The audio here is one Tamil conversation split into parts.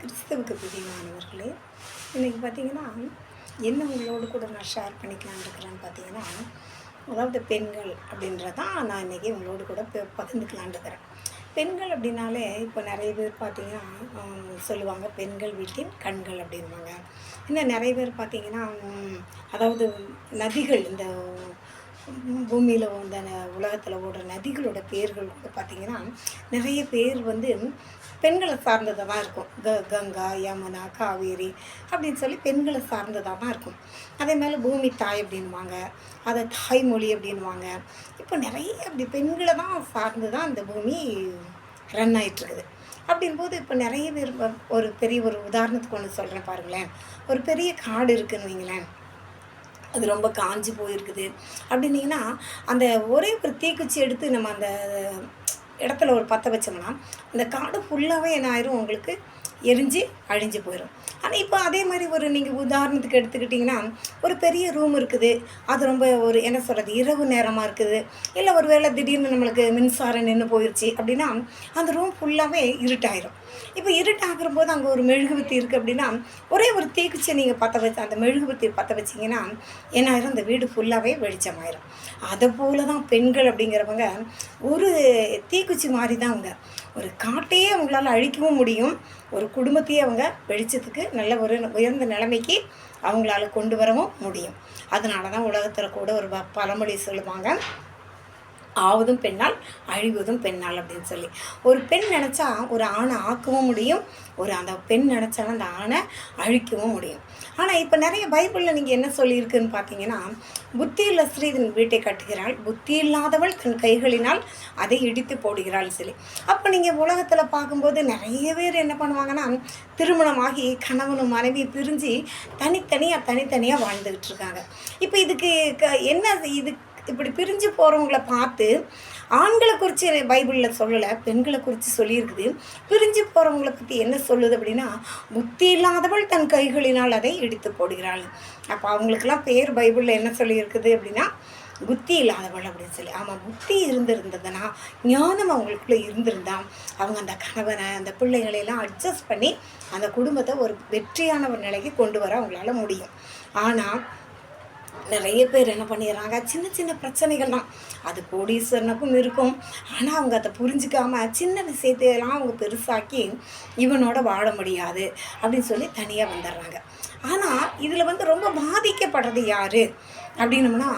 கிறிஸ்துவுக்கு பிரியமானவர்களே இன்றைக்கி பார்த்தீங்கன்னா என்ன உங்களோடு கூட நான் ஷேர் பண்ணிக்கலாம்னு இருக்கிறேன்னு பார்த்தீங்கன்னா அதாவது பெண்கள் அப்படின்றதான் நான் இன்றைக்கி உங்களோடு கூட ப- பகிர்ந்துக்கலாம்னு இருக்கிறேன். பெண்கள் அப்படின்னாலே இப்போ நிறைய பேர் பார்த்திங்கன்னா சொல்லுவாங்க பெண்கள் வீட்டின் கண்கள் அப்படின்வாங்க இன்னும் நிறைய பேர் பார்த்திங்கன்னா அதாவது நதிகள் இந்த பூமியில் வந்த உலகத்தில் ஓடுற நதிகளோட பேர்கள் கூட பார்த்திங்கன்னா நிறைய பேர் வந்து பெண்களை சார்ந்ததாக தான் இருக்கும். க கங்கா யமுனா காவேரி அப்படின்னு சொல்லி பெண்களை சார்ந்ததாக தான் இருக்கும். அதே மாதிரி பூமி தாய் அப்படின்வாங்க அதை தாய்மொழி அப்படின்வாங்க இப்போ நிறைய அப்படி பெண்களை தான் சார்ந்து தான் இந்த பூமி ரன் ஆகிட்டுருக்குது அப்படின்போது இப்போ நிறைய பேர் ஒரு பெரிய ஒரு உதாரணத்துக்கு ஒன்று சொல்கிறேன் பாருங்களேன். ஒரு பெரிய காடு இருக்குன்னு வைங்களேன். அது ரொம்ப காஞ்சி போயிருக்குது. அப்படின்னீங்கன்னா அந்த ஒரே ஒரு தீக்குச்சி எடுத்து நம்ம அந்த இடத்துல ஒரு பற்ற வச்சோம்னா அந்த காடு ஃபுல்லாகவே என்ன ஆயிரும் உங்களுக்கு எரிஞ்சு அழிஞ்சு போயிடும் ஆனால் இப்போ அதே மாதிரி ஒரு நீங்கள் உதாரணத்துக்கு எடுத்துக்கிட்டிங்கன்னா ஒரு பெரிய ரூம் இருக்குது. அது ரொம்ப ஒரு என்ன சொல்கிறது இரவு நேரமாக இருக்குது. இல்லை ஒரு வேளை திடீர்னு நம்மளுக்கு மின்சாரம் நின்று போயிடுச்சு அப்படின்னா அந்த ரூம் ஃபுல்லாகவே இருட்டாயிரும். இப்போ இருட்டாகிற போது அங்கே ஒரு மெழுகுவத்தி இருக்குது அப்படின்னா ஒரே ஒரு தீக்குச்சியை நீங்கள் பற்ற வச்சு அந்த மெழுகுவத்தி பற்ற வச்சிங்கன்னா என்ன ஆயிரும் அந்த வீடு ஃபுல்லாகவே வெளிச்சமாயிரும். அதை போல தான் பெண்கள் அப்படிங்கிறவங்க ஒரு தீக்குச்சி மாதிரி தான் அவங்க. ஒரு காட்டையே அவங்களால அழிக்கவும் முடியும். ஒரு குடும்பத்தையே அவங்க வெளிச்சத்துக்கு நல்ல ஒரு உயர்ந்த நிலைமைக்கு அவங்களால கொண்டு வரவும் முடியும். அதனால தான் உலகத்தில் கூட ஒரு பழமொழி சொல்லுவாங்க. ஆவதும் பெண்ணால் அழிவதும் பெண்ணால் அப்படின்னு சொல்லி. ஒரு பெண் நினச்சா ஒரு ஆணை ஆக்கவும் முடியும். ஒரு அந்த பெண் நினச்சாலும் அந்த ஆணை அழிக்கவும் முடியும். ஆனால் இப்போ நிறைய பைபிளில் நீங்கள் என்ன சொல்லியிருக்குன்னு பார்த்தீங்கன்னா புத்தியுள்ள ஸ்திரீ தன் வீட்டை கட்டுகிறாள். புத்தி இல்லாதவள் தன் கைகளினால் அதை இடித்து போடுகிறாள் சொல்லி. அப்போ நீங்கள் உலகத்தில் பார்க்கும்போது நிறைய பேர் என்ன பண்ணுவாங்கன்னா திருமணமாகி கணவனும் மனைவி பிரிஞ்சு தனித்தனியாக தனித்தனியாக வாழ்ந்துக்கிட்டு இருக்காங்க. இப்போ இதுக்கு க- என்ன இது இப்படி பிரிஞ்சு போகிறவங்களை பார்த்து ஆண்களை குறித்து பைபிளில் சொல்லலை பெண்களை குறித்து சொல்லியிருக்குது. பிரிஞ்சு போகிறவங்களை பற்றி என்ன சொல்லுது அப்படின்னா புத்தி இல்லாதவள் தன் கைகளினால் அதை இடித்து போடுகிறாள். அப்போ அவங்களுக்கெல்லாம் பேர் பைபிளில் என்ன சொல்லியிருக்குது அப்படின்னா புத்தி இல்லாதவள் அப்படின்னு சொல்லி. ஆமாம் புத்தி இருந்திருந்ததுன்னா ஞானம் அவங்களுக்குள்ளே இருந்திருந்தா அவங்க அந்த கணவனை அந்த பிள்ளைகளையெல்லாம் அட்ஜஸ்ட் பண்ணி அந்த குடும்பத்தை ஒரு வெற்றியான ஒரு நிலைக்கு கொண்டு வர அவங்களால முடியும். ஆனால் நிறைய பேர் என்ன பண்ணிடுறாங்க? சின்ன சின்ன பிரச்சனைகள் தான். அது கோடீஸ்வரனுக்கும் இருக்கும். ஆனால் அவங்க அதை புரிஞ்சுக்காம சின்ன விஷயத்தையெல்லாம் அவங்க பெருசாக்கி இவனோட வாழ முடியாது அப்படின்னு சொல்லி தனியாக வந்துடுறாங்க. ஆனால் இதில் வந்து ரொம்ப பாதிக்கப்படுறது யார்? அப்படின்னோம்னா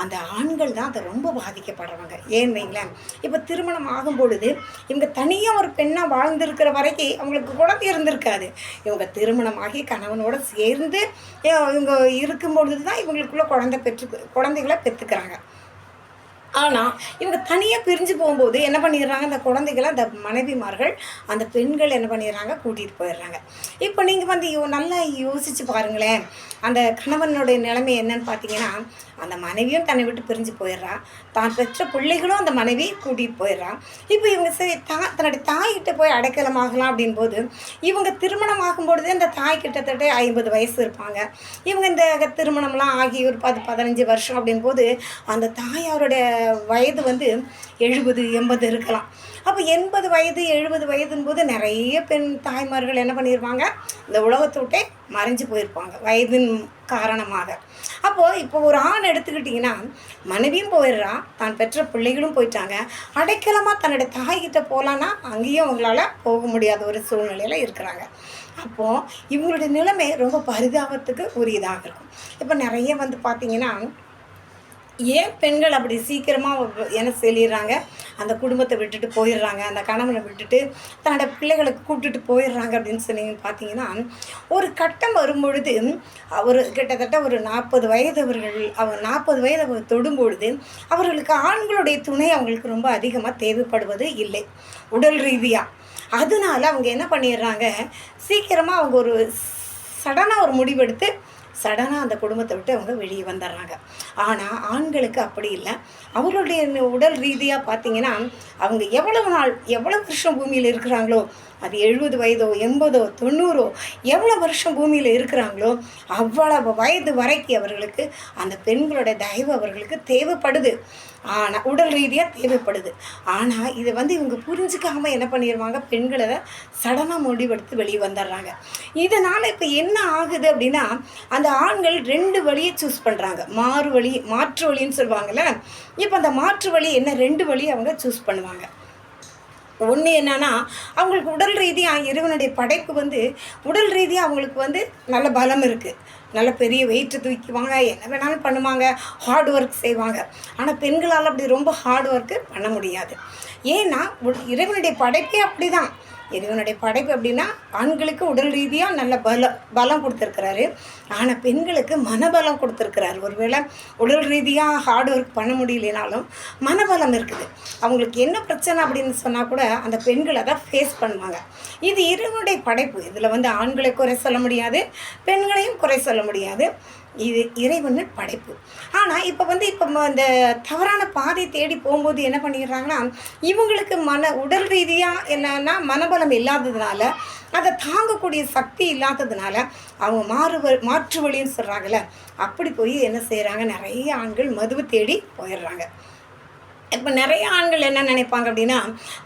அந்த ஆண்கள் தான் அதை ரொம்ப பாதிக்கப்படுறவங்க ஏன் வைங்களேன் இப்போ திருமணம் ஆகும் பொழுது இவங்க தனியாக ஒரு பெண்ணாக வாழ்ந்துருக்கிற வரைக்கும் அவங்களுக்கு குழந்தை இருந்திருக்காது. இவங்க திருமணமாகி கணவனோட சேர்ந்து இவங்க இருக்கும் பொழுது தான் இவங்களுக்குள்ள குழந்தை பெற்று குழந்தைகளை பெற்றுக்கிறாங்க. ஆனால் இவங்க தனியாக பிரிஞ்சு போகும்போது என்ன பண்ணிடுறாங்க? அந்த குழந்தைகளை அந்த மனைவிமார்கள் அந்த பெண்கள் என்ன பண்ணிடுறாங்க? கூட்டிகிட்டு போயிடுறாங்க. இப்போ நீங்கள் வந்து நல்லா யோசித்து பாருங்களேன். அந்த கணவனுடைய நிலைமை என்னன்னு பார்த்தீங்கன்னா அந்த மனைவியும் தன்னை விட்டு பிரிஞ்சு போயிடுறா. தான் பெற்ற பிள்ளைகளும் அந்த மனைவி கூட்டிகிட்டு போயிடுறான் இப்போ இவங்க சரி தா தன்னுடைய தாய்கிட்ட போய் அடைக்கலமாகலாம் அப்படின்போது இவங்க திருமணம் ஆகும்பொழுதே அந்த தாய் கிட்டத்தட்ட ஐம்பது வயசு இருப்பாங்க. இவங்க இந்த திருமணம்லாம் ஆகி ஒரு பத்து பதினஞ்சு வருஷம் அப்படின்போது போது அந்த அவருடைய வயது வந்து எழுபது எண்பது இருக்கலாம். அப்போ எண்பது வயது எழுபது வயதுன்னு போது நிறைய பெண் தாய்மார்கள் என்ன பண்ணியிருப்பாங்க இந்த உலகத்தை விட்டே மறைஞ்சு போயிருப்பாங்க வயதின் காரணமாக. அப்போது இப்போ ஒரு ஆண் எடுத்துக்கிட்டிங்கன்னா மனைவியும் போயிடுறான் தான் பெற்ற பிள்ளைகளும் போயிட்டாங்க. அடைக்கலமாக தன்னுடைய தாய்கிட்ட போகலான்னா அங்கேயும் அவங்களால போக முடியாத ஒரு சூழ்நிலையில் இருக்கிறாங்க. அப்போது இவங்களுடைய நிலைமை ரொம்ப பரிதாபத்துக்கு உரியதாக இருக்கும். இப்போ நிறைய வந்து பார்த்திங்கன்னா ஏன் பெண்கள் அப்படி சீக்கிரமாக என்ன சொல்லிடுறாங்க? அந்த குடும்பத்தை விட்டுட்டு போயிடுறாங்க. அந்த கணவனை விட்டுட்டு தன்னோட பிள்ளைகளை கூப்பிட்டுட்டு போயிடுறாங்க அப்படின்னு சொல்லி பார்த்தீங்கன்னா ஒரு கட்டம் வரும்பொழுது ஒரு கிட்டத்தட்ட ஒரு நாற்பது வயதவர்கள் அவர் நாற்பது வயது அவர் தொடும்பொழுது அவர்களுக்கு ஆண்களுடைய துணை அவங்களுக்கு ரொம்ப அதிகமாக தேவைப்படுவது இல்லை. உடல் ரீதியாக அதனால அவங்க என்ன பண்ணிடுறாங்க? சீக்கிரமாக அவங்க ஒரு சடனாக ஒரு முடிவெடுத்து சடனாக அந்த குடும்பத்தை விட்டு அவங்க வெளியே வந்துடுறாங்க ஆனால் ஆண்களுக்கு அப்படி இல்லை. அவர்களுடைய உடல் ரீதியாக பார்த்தீங்கன்னா அவங்க எவ்வளவு நாள் எவ்வளோ வருஷம் பூமியில் இருக்கிறாங்களோ அது எழுபது வயதோ எண்பதோ தொண்ணூறோ எவ்வளோ வருஷம் பூமியில் இருக்கிறாங்களோ அவ்வளவு வயது வரைக்கும் அவர்களுக்கு அந்த பெண்களோட தயவு அவர்களுக்கு தேவைப்படுது. ஆனால் உடல் ரீதியாக தேவைப்படுது. ஆனால் இதை வந்து இவங்க புரிஞ்சுக்காம என்ன பண்ணிடுவாங்க பெண்களை சடனாக முடிவெடுத்து வெளியே வந்துடுறாங்க. இதனால் இப்போ என்ன ஆகுது அப்படின்னா அந்த ஆண்கள் ரெண்டு வழியை சூஸ் பண்ணுறாங்க மாறு வழி மாற்று வழின்னு சொல்லுவாங்கள்ல இப்போ அந்த மாற்று வழி என்ன? ரெண்டு வழி அவங்க சூஸ் பண்ணுவாங்க. ஒன்று என்னன்னா அவங்களுக்கு உடல் ரீதியாக இறைவனுடைய படைப்பு வந்து உடல் ரீதியாக அவங்களுக்கு வந்து நல்ல பலம் இருக்குது நல்ல பெரிய வெயிட்டு தூக்கிக்குவாங்க. என்ன வேணாலும் பண்ணுவாங்க. ஹார்ட் ஒர்க் செய்வாங்க. ஆனால் பெண்களால் அப்படி ரொம்ப ஹார்ட் ஒர்க்கு பண்ண முடியாது. ஏன்னா இறைவனுடைய படைப்பே அப்படி தான் இறைவனுடைய படைப்பு அப்படின்னா ஆண்களுக்கு உடல் ரீதியாக நல்ல பலம் பலம் கொடுத்துருக்கிறாரு. ஆனால் பெண்களுக்கு மனபலம் கொடுத்துருக்கிறார். ஒருவேளை உடல் ரீதியாக ஹார்ட் ஒர்க் பண்ண முடியலனாலும் மனபலம் இருக்குது. அவங்களுக்கு என்ன பிரச்சனை அப்படின்னு சொன்னால் கூட அந்த பெண்களை தான் ஃபேஸ் பண்ணுவாங்க. இது இறைவனுடைய படைப்பு. இதில் வந்து ஆண்களை குறை சொல்ல முடியாது பெண்களையும் குறை சொல்ல முடியாது. இது இறைவனின் படைப்பு. ஆனால் இப்போ வந்து இப்போ ம- இந்த தவறான பாதை தேடி போகும்போது என்ன பண்ணிடுறாங்கன்னா இவங்களுக்கு மன உடல் ரீதியாக என்னன்னா மனபலம் இல்லாததுனால அதை தாங்கக்கூடிய சக்தி இல்லாததுனால அவங்க மாறு மாற்று வழின்னு சொல்கிறாங்கல்ல அப்படி போய் என்ன செய்கிறாங்க நிறைய ஆண்கள் மதுவை தேடி போயிடுறாங்க. இப்போ நிறைய ஆண்கள் என்ன நினைப்பாங்க அப்படின்னா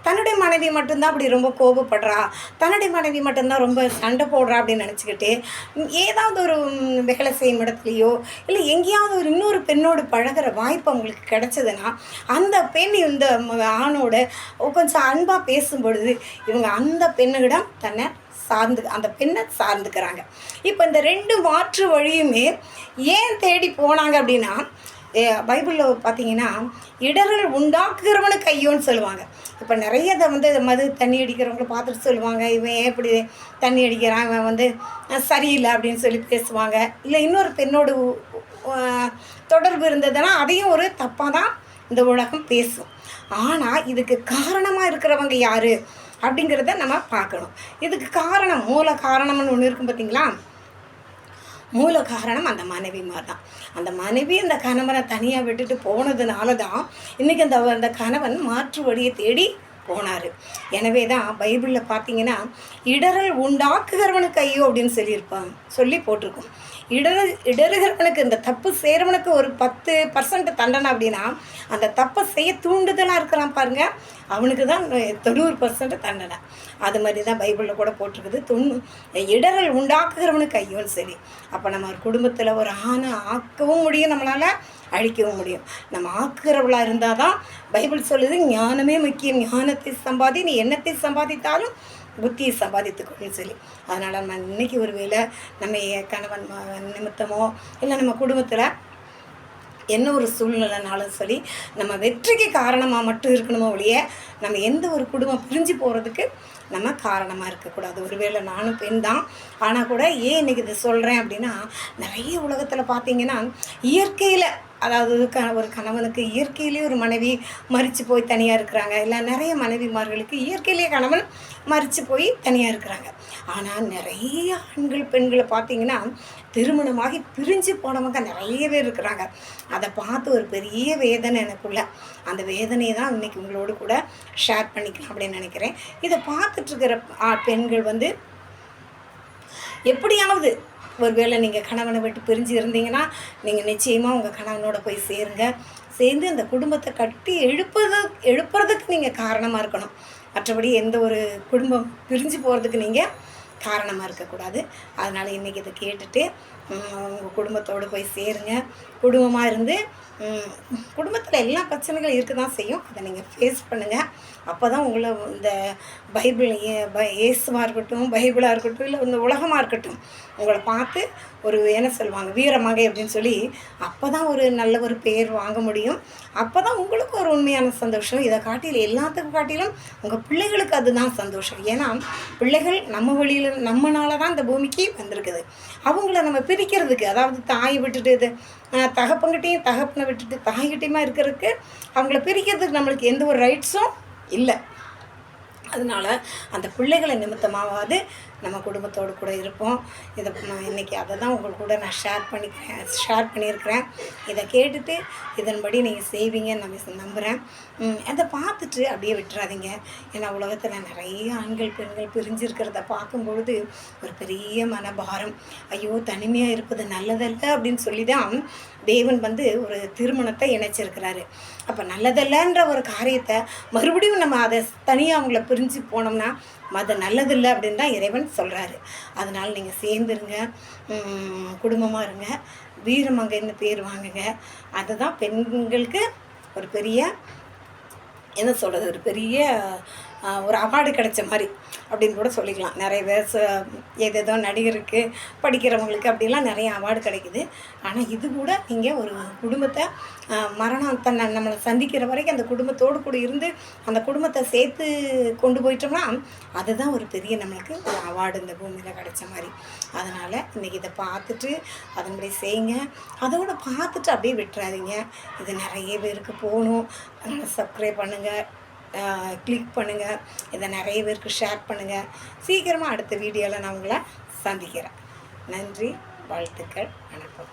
தன்னுடைய மனைவி மட்டும்தான் அப்படி ரொம்ப கோபப்படுறா தன்னுடைய மனைவி மட்டும்தான் ரொம்ப சண்டை போடுறா அப்படின்னு நினச்சிக்கிட்டு ஏதாவது ஒரு வேலை செய்யும் இடத்துலையோ இல்லை எங்கேயாவது ஒரு இன்னொரு பெண்ணோடு பழகுற வாய்ப்பு அவங்களுக்கு கிடச்சதுன்னா அந்த பெண் இந்த ஆணோட கொஞ்சம் அன்பாக பேசும் பொழுது இவங்க அந்த பெண்ணிடம் தன்னை சார்ந்து அந்த பெண்ணை சார்ந்துக்கிறாங்க. இப்போ இந்த ரெண்டு மாற்று வழியுமே ஏன் தேடி போனாங்க அப்படின்னா பைபிளில் பார்த்தீங்கன்னா இடர்கள் உண்டாக்குகிறவனுக்கு ஐயோன்னு சொல்லுவாங்க. இப்போ நிறைய இதை வந்து மது தண்ணி அடிக்கிறவங்களை பார்த்துட்டு சொல்லுவாங்க. இவன் ஏன் இப்படி தண்ணி அடிக்கிறான்? இவன் வந்து சரியில்லை அப்படின்னு சொல்லி பேசுவாங்க. இல்லை இன்னொரு பெண்ணோடு தொடர்பு இருந்ததுன்னா அதையும் ஒரு தப்பாக தான் இந்த உலகம் பேசும். ஆனால் இதுக்கு காரணமாக இருக்கிறவங்க யார்? அப்படிங்கிறத நம்ம பார்க்கணும். இதுக்கு காரணம் மூல காரணம்னு ஒன்று இருக்கும் பார்த்தீங்களா மூல காரணம் அந்த மனைவிமார் தான் அந்த மனைவி அந்த கணவனை தனியாக விட்டுட்டு போனதுனால தான் இன்றைக்கி அந்த அந்த கணவன் மாற்று வழியை தேடி போனார். எனவே தான் பைபிளில் பார்த்தீங்கன்னா இடரல் உண்டாக்குகிறவனுக்கு ஐயோ அப்படின்னு சொல்லியிருப்பாங்க. சொல்லி போட்டிருக்கோம். இடரு இடறுகிறவனுக்கு இந்த தப்பு செய்கிறவனுக்கு ஒரு பத்து பர்சன்ட் தண்டனை அப்படின்னா அந்த தப்பை செய்ய தூண்டுதலாக இருக்கிறான் பாருங்க. அவனுக்கு தான் தொண்ணூறு பர்சன்ட் தண்டனை. அது மாதிரி தான் பைபிளில் கூட போட்டிருக்குது. தொண்ணூ இடரல் உண்டாக்குகிறவனுக்கு ஐயோன்னு சரி அப்போ நம்ம ஒரு குடும்பத்தில் ஒரு ஆணை ஆக்கவும் முடியும் நம்மளால். அழிக்கவும் முடியும். நம்ம ஆக்குகிறவளாக இருந்தால் தான் பைபிள் சொல்லுது ஞானமே முக்கியம். ஞானத்தை சம்பாதி நீ எண்ணத்தை சம்பாதித்தாலும் புத்தியை சம்பாதித்துக்கணும்னு சொல்லி. அதனால் நம்ம இன்னைக்கு ஒரு வேளை நம்ம கணவன் நிமித்தமோ இல்லை நம்ம குடும்பத்தில் என்ன ஒரு சூழ்நிலைனாலும் சரி நம்ம வெற்றிக்கு காரணமாக மட்டும் இருக்கணுமோ ஒழிய நம்ம எந்த ஒரு குடும்பம் பிரிஞ்சு போகிறதுக்கு நம்ம காரணமாக இருக்கக்கூடாது. ஒருவேளை நானும் பெண் தான். ஆனால் கூட ஏன் இன்னைக்கு இதை சொல்கிறேன் அப்படின்னா நிறைய உலகத்தில் பார்த்தீங்கன்னா இயற்கையில் அதாவது க ஒரு கணவனுக்கு இயற்கையிலேயே ஒரு மனைவி மறித்து போய் தனியாக இருக்கிறாங்க. இல்லை நிறைய மனைவிமார்களுக்கு இயற்கையிலேயே கணவன் மறித்து போய் தனியாக இருக்கிறாங்க. ஆனால் நிறைய ஆண்கள் பெண்களை பார்த்தீங்கன்னா திருமணமாகி பிரிஞ்சு போனவங்க நிறைய பேர் இருக்கிறாங்க. அதை பார்த்து ஒரு பெரிய வேதனை எனக்குள்ள. அந்த வேதனையை தான் இன்னைக்கு உங்களோடு கூட ஷேர் பண்ணிக்கலாம் அப்படின்னு நினைக்கிறேன். இதை பார்த்து பார்த்துட்ருக்கிற பெண்கள் வந்து எப்படியாவது ஒருவேளை நீங்கள் கணவனை விட்டு பிரிஞ்சு இருந்தீங்கன்னா நீங்கள் நிச்சயமாக உங்கள் கணவனோட போய் சேருங்க. சேர்ந்து அந்த குடும்பத்தை கட்டி எழுப்புறது எழுப்புறதுக்கு நீங்கள் காரணமாக இருக்கணும். மற்றபடி எந்த ஒரு குடும்பம் பிரிஞ்சு போகிறதுக்கு நீங்கள் காரணமாக இருக்கக்கூடாது. அதனால் இன்றைக்கி இதை கேட்டுட்டு உங்கள் குடும்பத்தோடு போய் சேருங்க. குடும்பமாக இருந்து குடும்பத்தில் எல்லா பிரச்சனைகளும் இருக்க தான் செய்யும். அதை நீங்கள் ஃபேஸ் பண்ணுங்கள் அப்போ தான் உங்களை இந்த பைபிள் ஏ- இருக்கட்டும் பைபிளாக இருக்கட்டும் இல்லை இந்த உலகமாக இருக்கட்டும் உங்களை பார்த்து ஒரு என்ன சொல்லுவாங்க வீரமகை அப்படின்னு சொல்லி அப்போ தான் ஒரு நல்ல ஒரு பேர் வாங்க முடியும். அப்போ தான் உங்களுக்கு ஒரு உண்மையான சந்தோஷம். இதை காட்டியில் எல்லாத்துக்கும் காட்டிலும் உங்கள் பிள்ளைகளுக்கு அதுதான் சந்தோஷம். ஏன்னா பிள்ளைகள் நம்ம வழியில் நம்மனால தான் இந்த பூமிக்கு வந்திருக்குது. அவங்கள நம்ம பிரிக்கிறதுக்கு அதாவது தாயை விட்டுட்டு இது தகப்பங்கிட்டையும் தகப்பனை விட்டுட்டு தாய்கிட்டையுமா இருக்கிறதுக்கு அவங்கள பிரிக்கிறதுக்கு நம்மளுக்கு எந்த ஒரு ரைட்ஸும் இல்லை. அதனால் அந்த பிள்ளைகளை நிமித்தமாவது நம்ம குடும்பத்தோடு கூட இருப்போம். இதை நான் இன்றைக்கி அதை தான் உங்கள் கூட நான் ஷேர் பண்ணிக்கிறேன். ஷேர் பண்ணியிருக்கிறேன். இதை கேட்டுட்டு இதன்படி நீங்கள் செய்வீங்கன்னு நான் நம்புகிறேன் அதை பார்த்துட்டு அப்படியே விட்டுறாதீங்க. ஏன்னா உலகத்தில் நிறைய ஆண்கள் பெண்கள் பிரிஞ்சிருக்கிறத பார்க்கும்பொழுது ஒரு பெரிய மனபாரம். ஐயோ தனிமையாக இருப்பது நல்லதல்ல அப்படின்னு சொல்லி தான் தேவன் வந்து ஒரு திருமணத்தை இணைச்சிருக்கிறாரு. அப்போ நல்லதில்லைன்ற ஒரு காரியத்தை மறுபடியும் நம்ம அதை தனியாக அவங்கள பிரிஞ்சு போனோம்னா அது நல்லதில்லை அப்படின்னு தான் இறைவன் சொல்கிறாரு அதனால் நீங்கள் சேர்ந்துருங்க குடும்பமாக இருங்க வீரமங்கைன்னு பேர் வாங்குங்க. அதுதான் பெண்களுக்கு ஒரு பெரிய என்ன சொல்கிறது ஒரு பெரிய ஒரு அவார்டு கிடைச்ச மாதிரி அப்படின்னு கூட சொல்லிக்கலாம். நிறைய பேர் ச ஏதேதோ நடிகருக்கு படிக்கிறவங்களுக்கு அப்படிலாம் நிறைய அவார்டு கிடைக்குது. ஆனால் இது கூட நீங்கள் ஒரு குடும்பத்தை மரணம் தன்னை நம்மளை சந்திக்கிற வரைக்கும் அந்த குடும்பத்தோடு கூட இருந்து அந்த குடும்பத்தை சேர்த்து கொண்டு போயிட்டோம்னா அதுதான் ஒரு பெரிய நம்மளுக்கு ஒரு அவார்டு இந்த பூமியில் கிடைச்ச மாதிரி. அதனால் இன்றைக்கி இதை பார்த்துட்டு அதன்படி செய்யுங்க. அதோட பார்த்துட்டு அப்படியே விட்டுறாதீங்க. இது நிறைய பேருக்கு போகணும். அதனால் சப்ஸ்கிரைப் பண்ணுங்கள் கிளிக் பண்ணுங்கள் இதை நிறைய பேருக்கு ஷேர் பண்ணுங்கள் சீக்கிரமாக அடுத்த வீடியோவில் நான் உங்களை சந்திக்கிறேன். நன்றி வாழ்த்துக்கள் வணக்கம்.